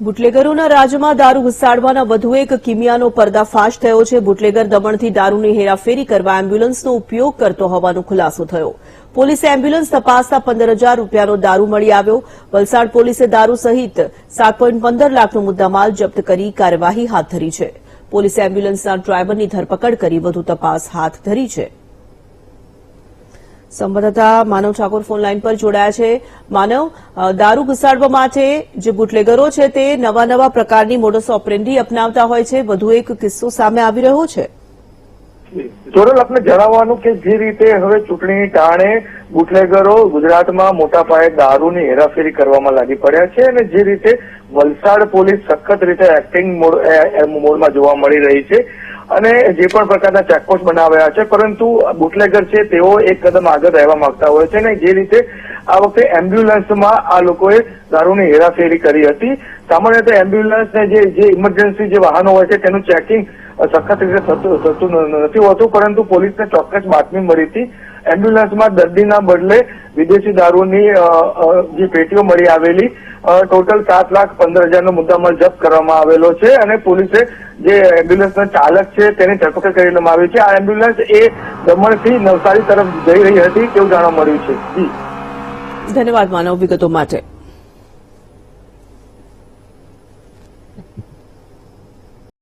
બુટલેગરોના રાજ્યમાં દારૂ ઘુસાડવાના વધુ એક કિમિયાનો પર્દાફાશ થયો છે. બુટલેગર દમણથી દારૂની હેરાફેરી કરવા એમ્બ્યુલન્સનો ઉપયોગ કરતો હોવાનો ખુલાસો થયો. પોલીસે એમ્બ્યુલન્સ તપાસતા પંદર હજાર રૂપિયાનો દારૂ મળી આવ્યો. વલસાડ પોલીસે દારૂ સહિત સાત પોઈન્ટ પંદર લાખનો મુદ્દામાલ જપ્ત કરી કાર્યવાહી હાથ ધરી છે. પોલીસે એમ્બ્યુલન્સના ડ્રાઈવરની ધરપકડ કરી વધુ તપાસ હાથ ધરી છે. સંવાદદાતા માનવ ઠાકોર ફોન લાઇન પર જોડાયા છે. માનવ દારૂ ઘુસાડવા માટે જે બુટલેગરો છે તે નવા નવા પ્રકારની મોડસ ઓપરેન્ડી અપનાવતા હોય છે. વધુ એક કિસ્સો સામે આવી રહ્યો છે. ચોરલ, આપને જણાવવાનું કે જે રીતે હવે ચૂંટણી ટાણે બુટલેગરો ગુજરાતમાં મોટા પાયે દારૂની હેરાફેરી કરવામાં લાગી પડ્યા છે અને જે રીતે વલસાડ પોલીસ સખત રીતે એક્ટિંગ મોડમાં જોવા મળી રહી છે. અને જે પણ પ્રકારના ચેકપોસ્ટ બનાવ્યા છે, પરંતુ બુટલેગર છે, તેઓ એક કદમ આગળ રહેવા માંગતા હોય છે અને જે રીતે આ વખતે એમ્બ્યુલન્સમાં આ લોકોએ દારૂની હેરાફેરી કરી હતી. સામાન્ય રીતે એમ્બ્યુલન્સ ને જે જે ઇમરજન્સી જે વાહનો હોય છે, તેનું ચેકિંગ સખત રીતે થતું નથી હોતું, પરંતુ પોલીસને ચોક્કસ બાતમી મળી હતી. એમ્બ્યુલન્સમાં દર્દીના બદલે વિદેશી દારૂની જે પેટીઓ મળી આવેલી ટોટલ સાત લાખ પંદર હજારનો મુદ્દામાલ જપ્ત કરવામાં આવેલો છે અને પોલીસે જે એમ્બ્યુલન્સનો ચાલક છે તેની ધરપકડ કરી લેવામાં આવી છે. આ એમ્બ્યુલન્સ એ દમણથી નવસારી તરફ જઈ રહી હતી તેવું જાણવા મળ્યું છે. ધન્યવાદ માનવ વિગતો માટે.